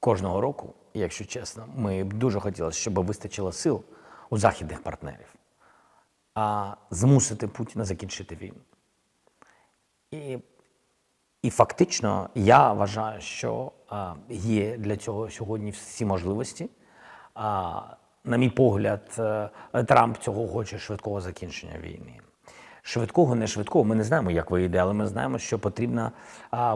кожного року, якщо чесно, ми б дуже хотіли, щоб вистачило сил у західних партнерів, а змусити Путіна закінчити війну. І, і фактично я вважаю, що а, є для цього сьогодні всі можливості. А, на мій погляд, е, Трамп цього хоче швидкого закінчення війни. Швидкого, не швидкого. Ми не знаємо, як вийде, але ми знаємо, що потрібно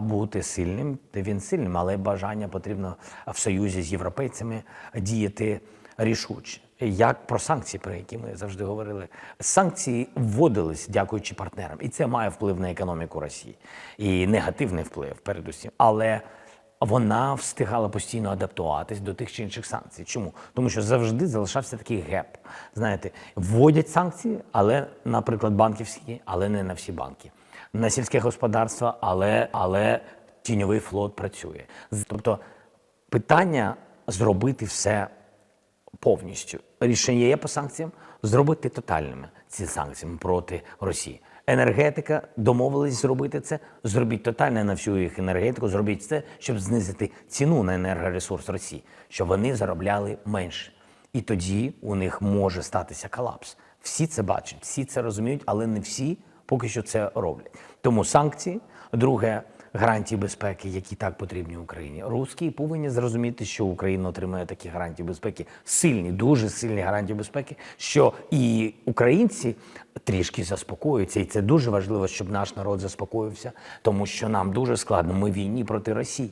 бути сильним. Він сильним, але бажання потрібно в союзі з європейцями діяти рішуче. Як про санкції, про які ми завжди говорили, санкції вводились дякуючи партнерам, і це має вплив на економіку Росії і негативний вплив, передусім. Але вона встигала постійно адаптуватись до тих чи інших санкцій. Чому? Тому що завжди залишався такий геп. Знаєте, вводять санкції, але, наприклад, банківські, але не на всі банки. На сільське господарство, але, але тіньовий флот працює. Тобто питання зробити все повністю. Рішення є по санкціям зробити тотальними ці санкції проти Росії. Енергетика домовились зробити це. Зробіть тотально на всю їх енергетику. Зробіть це, щоб знизити ціну на енергоресурс Росії, щоб вони заробляли менше. І тоді у них може статися колапс. Всі це бачать, всі це розуміють, але не всі поки що це роблять. Тому санкції, друге гарантії безпеки, які так потрібні Україні. Русські повинні зрозуміти, що Україна отримає такі гарантії безпеки, сильні, дуже сильні гарантії безпеки, що і українці трішки заспокоюються, і це дуже важливо, щоб наш народ заспокоївся, тому що нам дуже складно. Ми в війні проти Росії.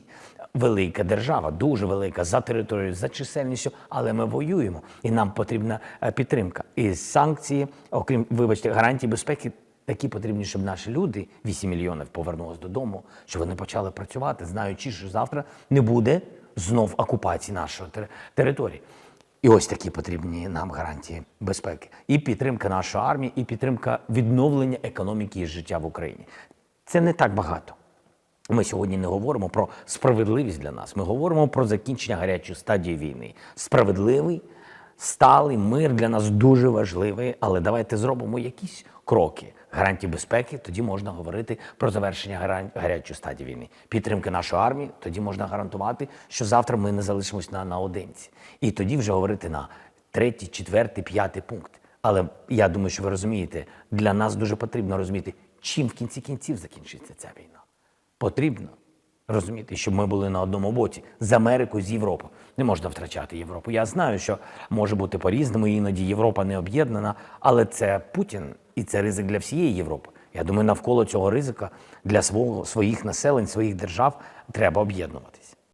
Велика держава, дуже велика за територією, за чисельністю, але ми воюємо, і нам потрібна е, підтримка. І санкції, окрім вибачте, гарантії безпеки, такі потрібні, щоб наші люди, 8 мільйонів, повернулись додому, щоб вони почали працювати, знаючи, що завтра не буде знов окупації нашої території. І ось такі потрібні нам гарантії безпеки. І підтримка нашої армії, і підтримка відновлення економіки і життя в Україні. Це не так багато. Ми сьогодні не говоримо про справедливість для нас. Ми говоримо про закінчення гарячої стадії війни. Справедливий, сталий мир для нас дуже важливий, але давайте зробимо якісь кроки. Гарантії безпеки, тоді можна говорити про завершення гарячої стадії війни. Підтримки нашої армії, тоді можна гарантувати, що завтра ми не залишимось на, наодинці. І тоді вже говорити на третій, четвертий, п'ятий пункт. Але я думаю, що ви розумієте, для нас дуже потрібно розуміти, чим в кінці кінців закінчиться ця війна. Потрібно розуміти, щоб ми були на одному боці з Америкою, з Європою. Не можна втрачати Європу. Я знаю, що може бути по-різному, іноді Європа не об'єднана, але це Путін і це ризик для всієї Європи. Я думаю, навколо цього ризика для свого своїх населень, своїх держав треба об'єднуватись.